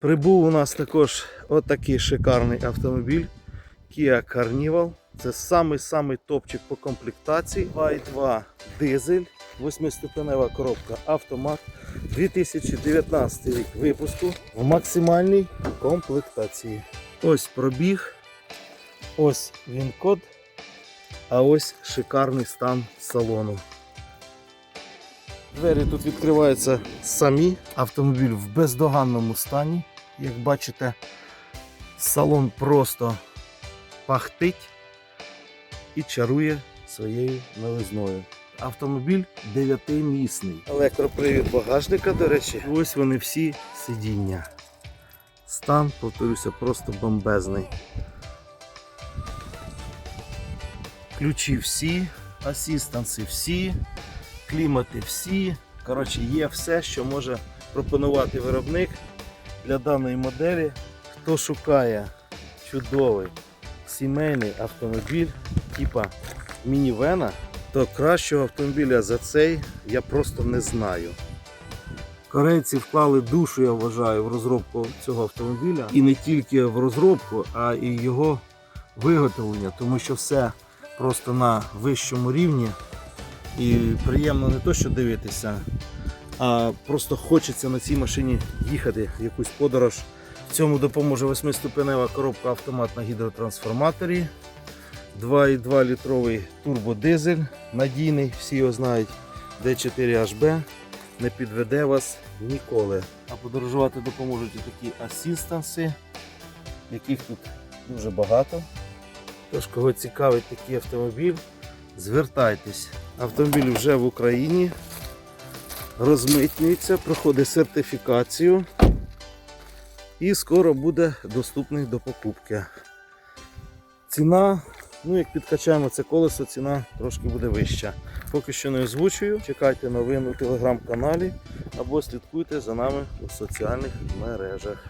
Прибув у нас також отакий шикарний автомобіль Kia Carnival. Це самий-самий топчик по комплектації. 2.2 дизель, 8-ступенева коробка автомат. 2019 рік випуску в максимальній комплектації. Ось пробіг, ось він код, а ось шикарний стан салону. Двері тут відкриваються самі. Автомобіль в бездоганному стані. Як бачите, салон просто пахтить і чарує своєю новизною. Автомобіль 9-місний. Електропривід багажника, до речі, ось вони всі сидіння. Стан, повторюся, просто бомбезний. Ключі всі, асістанси всі, клімати всі. Коротше, є все, що може пропонувати виробник для даної моделі. Хто шукає чудовий сімейний автомобіль, типа мінівена, то кращого автомобіля за цей я просто не знаю. Корейці вклали душу, я вважаю, в розробку цього автомобіля. І не тільки в розробку, а і його виготовлення, тому що все просто на вищому рівні. І приємно не то, що дивитися, а просто хочеться на цій машині їхати в якусь подорож. В цьому допоможе 8-ступенева коробка автомат на гідротрансформаторі. 2,2 літровий турбодизель надійний, всі його знають. D4HB не підведе вас ніколи. А подорожувати допоможуть і такі асістанси, яких тут дуже багато. Тож, кого цікавить такий автомобіль, звертайтесь. Автомобіль вже в Україні, розмитнюється, проходить сертифікацію і скоро буде доступний до покупки. Ціна, ну як підкачаємо це колесо, ціна трошки буде вища. Поки що не озвучую. Чекайте новин у телеграм-каналі або слідкуйте за нами у соціальних мережах.